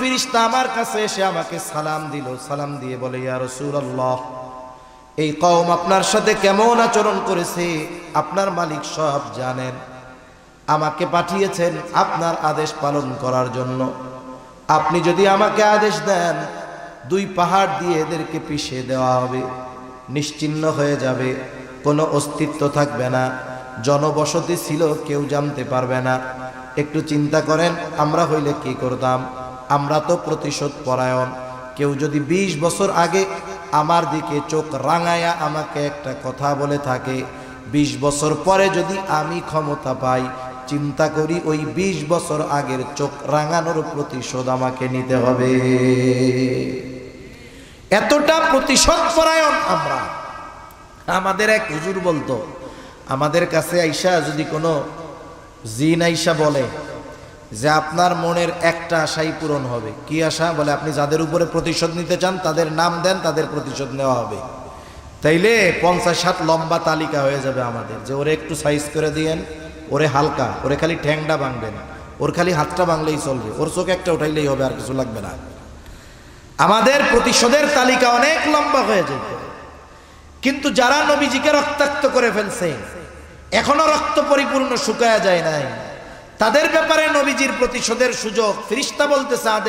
ফিরিস্তা আমার কাছে এসে আমাকে সালাম দিল। সালাম দিয়ে বলে, ইয়া রাসূলুল্লাহ, এই কওম আপনার সাথে কেমন আচরণ করেছে? আপনার মালিক সব জানেন। আমাকে পাঠিয়েছেন আপনার আদেশ পালন করার জন্য। আপনি যদি আমাকে আদেশ দেন, দুই পাহাড় দিয়ে এদেরকে পিষে দেওয়া হবে। নিশ্চিহ্ন হয়ে যাবে, কোনো অস্তিত্ব থাকবে না। জনবসতি ছিল, কেউ জানতে পারবে না। একটু চিন্তা করেন, আমরা হইলে কি করতাম? আমরা তো প্রতিশোধ পরায়ণ। কেউ যদি ২০ বছর আগে আমার দিকে চোখ রাঙায়া আমাকে একটা কথা বলে থাকে ২০ বছর পরে যদি আমি ক্ষমতা পাই, চিন্তা করি ওই ২০ বছর আগের চোখ রাঙানোর প্রতিশোধ আমাকে নিতে হবে। এতটা প্রতিশোধ পরায়ণ আমরা। আমাদের এক হুজুর বলতো, আমাদের কাছে আইসা যদি কোনো জিন আইসা বলে যে আপনার মনের একটা আশাই পূরণ হবে। কি আশা? বলে আপনি যাদের উপরে প্রতিশোধ নিতে চান, তাদের নাম দেন, তাদের প্রতিশোধ নেওয়া হবে। তাইলে পঞ্চাশ সাত লম্বা তালিকা হয়ে যাবে আমাদের, যে ওরে একটু সাইজ করে দিয়েন, ওরে হালকা, ওরে খালি ঠ্যাংটা ভাঙবেন, ওর খালি হাতটা ভাঙলেই চলবে, ওর চোখ একটা উঠাইলেই হবে, আর কিছু লাগবে না। আমাদের প্রতিশোধের তালিকা অনেক লম্বা হয়ে যাবে। কিন্তু যারা নবীজিকে রক্তাক্ত করে ফেলছে, এখনও রক্ত পরিপূর্ণ শুকায়া যায় নাই। তাদের ব্যাপারে নবীজির প্রতিশোধের সুযোগ ফিরিস্তা বলতেছে আদেশ